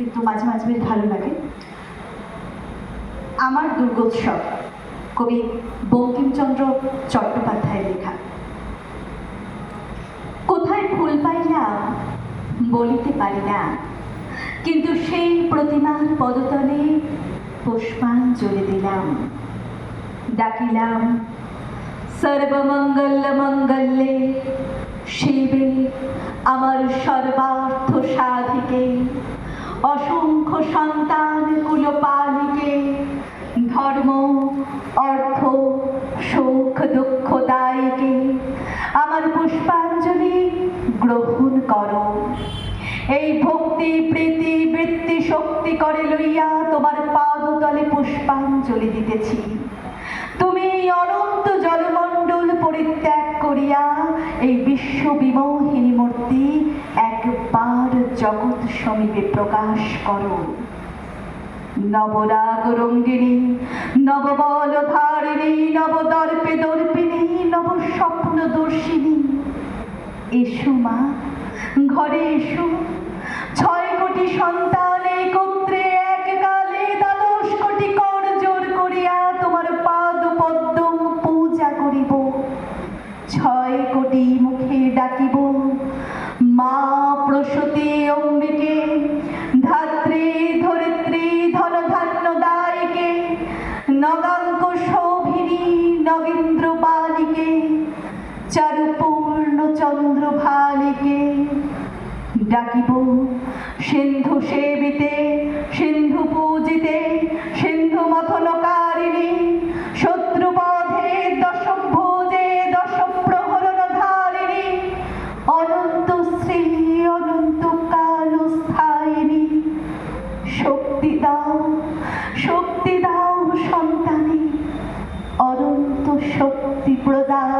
কিন্তু মাঝে মাঝে বেশ ভালো লাগে। আমার দুর্গোৎসব কবি বঙ্কিমচন্দ্র চট্টোপাধ্যায়ের লেখা। কোথায় ফুল পাইলাম, বলিতে পারি না কিন্তু সেই প্রতিমার পদতলে পুষ্পাঞ্জলি দিলাম। ডাকিলাম, সর্বমঙ্গল মঙ্গলে শিবে আমার সর্বার্থ সাধিকে। অসংখ্য সন্তান কুলপালিকে ধর্ম, অর্থ, সুখ, দুঃখ, দায়কে আমার পুষ্পাঞ্জলি গ্রহণ করো। এই ভক্তি, প্রীতি, বৃত্তি, শক্তি করে লইয়া তোমার পাদতলে পুষ্পাঞ্জলি দিতেছি। তুমি এই অনন্ত জলমণ্ডল পরিত্যাগ করিয়া এই বিশ্ব বিমোহিনী মূর্তি একবার জগৎ সমীপে প্রকাশ করো। নবরাগ রঙ্গিনী নববল ধারিণী নবদর্পে দর্পিনী নব স্বপ্ন দর্শিনী এসো মা, ঘরে এসো। ছয় কোটি সন্তান একত্রে এককালে দ্বাদশ কোটি কর জোর করিয়া তোমার পাদ পদ্ম পূজা করিব। ছয় কোটি মুখে ডাকিব, মা চন্দ্র ভালিকে ডাকিব। সিন্ধু সেবিতে, সিন্ধু পূজিতে, সিন্ধু মথনকারিণী। শত্রুবধে দশ ভোজে দশ প্রহরণ ধারিণী। অনন্ত শ্রী, অনন্ত কাল স্থায়িনী। শক্তি দাও শক্তি দাও সন্তানে। অনন্ত শক্তি প্রদায়িনী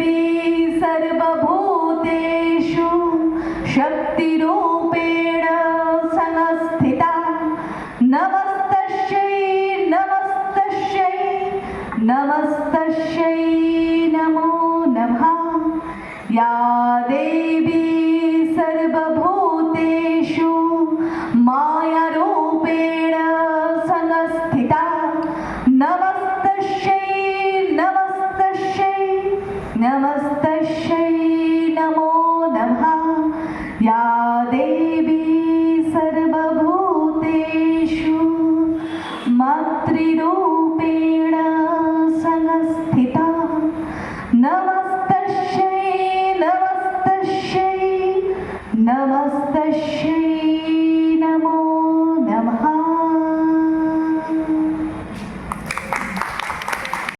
नमस्तस्यै नमो नमः। या देवी सर्वभूतेषु मायारूपेण संस्थिता। नमस्तस्यै नमस्तस्यै नमस्तस्यै नमो नमः। या देवी सर्वभूतेषु